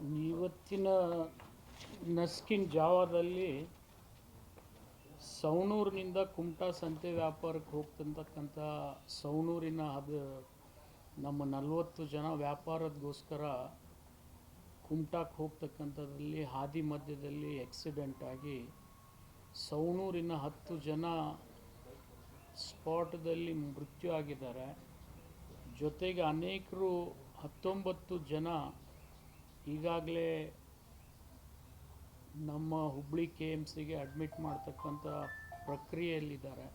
ಇವತ್ತಿನ ನಸ್ಕಿನ್ ಜಾವದಲ್ಲಿ ಸವಣೂರಿನಿಂದ ಕುಮಟಾ ಸಂತೆ ವ್ಯಾಪಾರಕ್ಕೆ ಹೋಗ್ತಿರ್ತಕ್ಕಂಥ ಸವಣೂರಿನ ಅದು ನಮ್ಮ ನಲವತ್ತು ಜನ ವ್ಯಾಪಾರದಗೋಸ್ಕರ ಕುಮಟಾಕ್ಕೆ ಹೋಗ್ತಕ್ಕಂಥದ್ರಲ್ಲಿ ಹಾದಿ ಮಧ್ಯದಲ್ಲಿ ಆಕ್ಸಿಡೆಂಟ್ ಆಗಿ ಸವಣೂರಿನ ಹತ್ತು ಜನ ಸ್ಪಾಟ್ದಲ್ಲಿ ಮೃತ್ಯು ಆಗಿದ್ದಾರೆ. ಜೊತೆಗೆ ಅನೇಕರು ಹತ್ತೊಂಬತ್ತು ಜನ ಈಗಾಗಲೇ ನಮ್ಮ ಹುಬ್ಬಳ್ಳಿ ಕೆ ಎಂ ಸಿಗೆ ಅಡ್ಮಿಟ್ ಮಾಡ್ತಕ್ಕಂಥ ಪ್ರಕ್ರಿಯೆಯಲ್ಲಿದ್ದಾರೆ.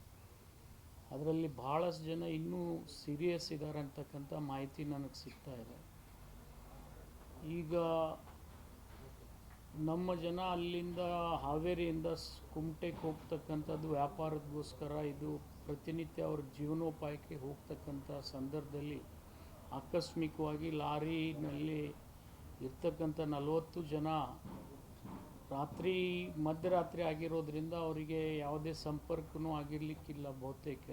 ಅದರಲ್ಲಿ ಭಾಳಷ್ಟು ಜನ ಇನ್ನೂ ಸೀರಿಯಸ್ ಇದ್ದಾರೆ ಅಂತಕ್ಕಂಥ ಮಾಹಿತಿ ನನಗೆ ಸಿಗ್ತಾ ಇದೆ. ಈಗ ನಮ್ಮ ಜನ ಅಲ್ಲಿಂದ ಹಾವೇರಿಯಿಂದ ಕುಮಟೆಗೆ ಹೋಗ್ತಕ್ಕಂಥದ್ದು ವ್ಯಾಪಾರಕ್ಕೋಸ್ಕರ ಇದು ಪ್ರತಿನಿತ್ಯ ಅವ್ರ ಜೀವನೋಪಾಯಕ್ಕೆ ಹೋಗ್ತಕ್ಕಂಥ ಸಂದರ್ಭದಲ್ಲಿ ಆಕಸ್ಮಿಕವಾಗಿ ಲಾರಿನಲ್ಲಿ ಇರ್ತಕ್ಕಂಥ ನಲವತ್ತು ಜನ ರಾತ್ರಿ, ಮಧ್ಯರಾತ್ರಿ ಆಗಿರೋದ್ರಿಂದ ಅವರಿಗೆ ಯಾವುದೇ ಸಂಪರ್ಕವೂ ಆಗಿರಲಿಕ್ಕಿಲ್ಲ ಬಹುತೇಕ.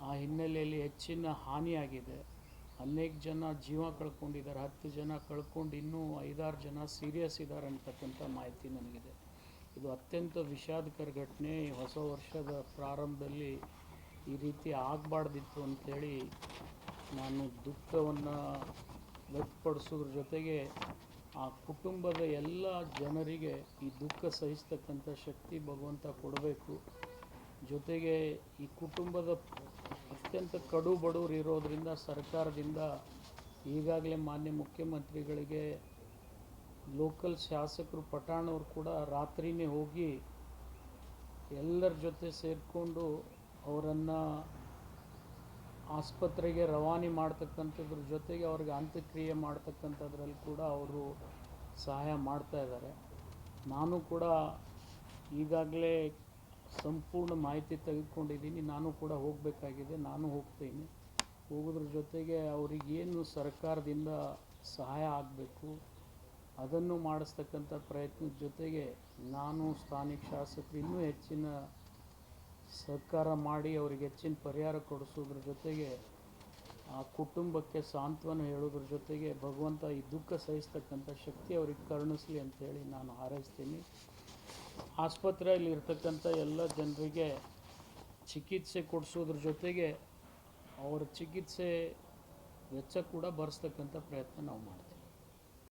ಆ ಹಿನ್ನೆಲೆಯಲ್ಲಿ ಹೆಚ್ಚಿನ ಹಾನಿಯಾಗಿದೆ ಅನೇಕ ಜನ ಜೀವ ಕಳ್ಕೊಂಡಿದ್ದಾರೆ. ಹತ್ತು ಜನ ಕಳ್ಕೊಂಡು ಇನ್ನೂ ಐದಾರು ಜನ ಸೀರಿಯಸ್ ಇದ್ದಾರೆ ಅಂತಕ್ಕಂಥ ಮಾಹಿತಿ ನನಗಿದೆ. ಇದು ಅತ್ಯಂತ ವಿಷಾದಕರ ಘಟನೆ. ಹೊಸ ವರ್ಷದ ಪ್ರಾರಂಭದಲ್ಲಿ ಈ ರೀತಿ ಆಗಬಾರ್ದಿತ್ತು ಅಂಥೇಳಿ ನಾನು ದುಃಖವನ್ನು ವ್ಯಕ್ತಪಡಿಸೋದ್ರ ಜೊತೆಗೆ ಆ ಕುಟುಂಬದ ಎಲ್ಲ ಜನರಿಗೆ ಈ ದುಃಖ ಸಹಿಸ್ತಕ್ಕಂಥ ಶಕ್ತಿ ಭಗವಂತ ಕೊಡಬೇಕು. ಜೊತೆಗೆ ಈ ಕುಟುಂಬದ ಅತ್ಯಂತ ಕಡು ಬಡವರು ಇರೋದರಿಂದ ಸರ್ಕಾರದಿಂದ ಈಗಾಗಲೇ ಮಾನ್ಯ ಮುಖ್ಯಮಂತ್ರಿಗಳಿಗೆ ಲೋಕಲ್ ಶಾಸಕರು ಪಟಾಣವ್ರು ಕೂಡ ರಾತ್ರಿನೇ ಹೋಗಿ ಎಲ್ಲರ ಜೊತೆ ಸೇರಿಕೊಂಡು ಅವರನ್ನು ಆಸ್ಪತ್ರೆಗೆ ರವಾನೆ ಮಾಡ್ತಕ್ಕಂಥದ್ರ ಜೊತೆಗೆ ಅವ್ರಿಗೆ ಅಂತ್ಯಕ್ರಿಯೆ ಮಾಡ್ತಕ್ಕಂಥದ್ರಲ್ಲಿ ಕೂಡ ಅವರು ಸಹಾಯ ಮಾಡ್ತಾ ಇದ್ದಾರೆ. ನಾನು ಕೂಡ ಈಗಾಗಲೇ ಸಂಪೂರ್ಣ ಮಾಹಿತಿ ತೆಗೆದುಕೊಂಡಿದ್ದೀನಿ. ನಾನು ಕೂಡ ಹೋಗಬೇಕಾಗಿದೆ. ನಾನು ಹೋಗ್ತೀನಿ. ಹೋಗೋದ್ರ ಜೊತೆಗೆ ಅವರಿಗೇನು ಸರ್ಕಾರದಿಂದ ಸಹಾಯ ಆಗಬೇಕು, ಅದನ್ನು ಮಾಡಿಸ್ತಕ್ಕಂಥ ಪ್ರಯತ್ನದ ಜೊತೆಗೆ ನಾನು ಸ್ಥಾನಿಕ ಶಾಸಕರು ಇನ್ನೂ ಹೆಚ್ಚಿನ ಸಹಕಾರ ಮಾಡಿ ಅವ್ರಿಗೆ ಹೆಚ್ಚಿನ ಪರಿಹಾರ ಕೊಡಿಸೋದ್ರ ಜೊತೆಗೆ ಆ ಕುಟುಂಬಕ್ಕೆ ಸಾಂತ್ವನ ಹೇಳೋದ್ರ ಜೊತೆಗೆ ಭಗವಂತ ಈ ದುಃಖ ಸಹಿಸ್ತಕ್ಕಂಥ ಶಕ್ತಿ ಅವ್ರಿಗೆ ಕರುಣಿಸ್ಲಿ ಅಂತೇಳಿ ನಾನು ಹಾರೈಸ್ತೀನಿ. ಆಸ್ಪತ್ರೆಯಲ್ಲಿ ಇರ್ತಕ್ಕಂಥ ಎಲ್ಲ ಜನರಿಗೆ ಚಿಕಿತ್ಸೆ ಕೊಡಿಸೋದ್ರ ಜೊತೆಗೆ ಅವರ ಚಿಕಿತ್ಸೆ ವೆಚ್ಚ ಕೂಡ ಭರಿಸ್ತಕ್ಕಂಥ ಪ್ರಯತ್ನ ನಾವು ಮಾಡ್ತೀವಿ.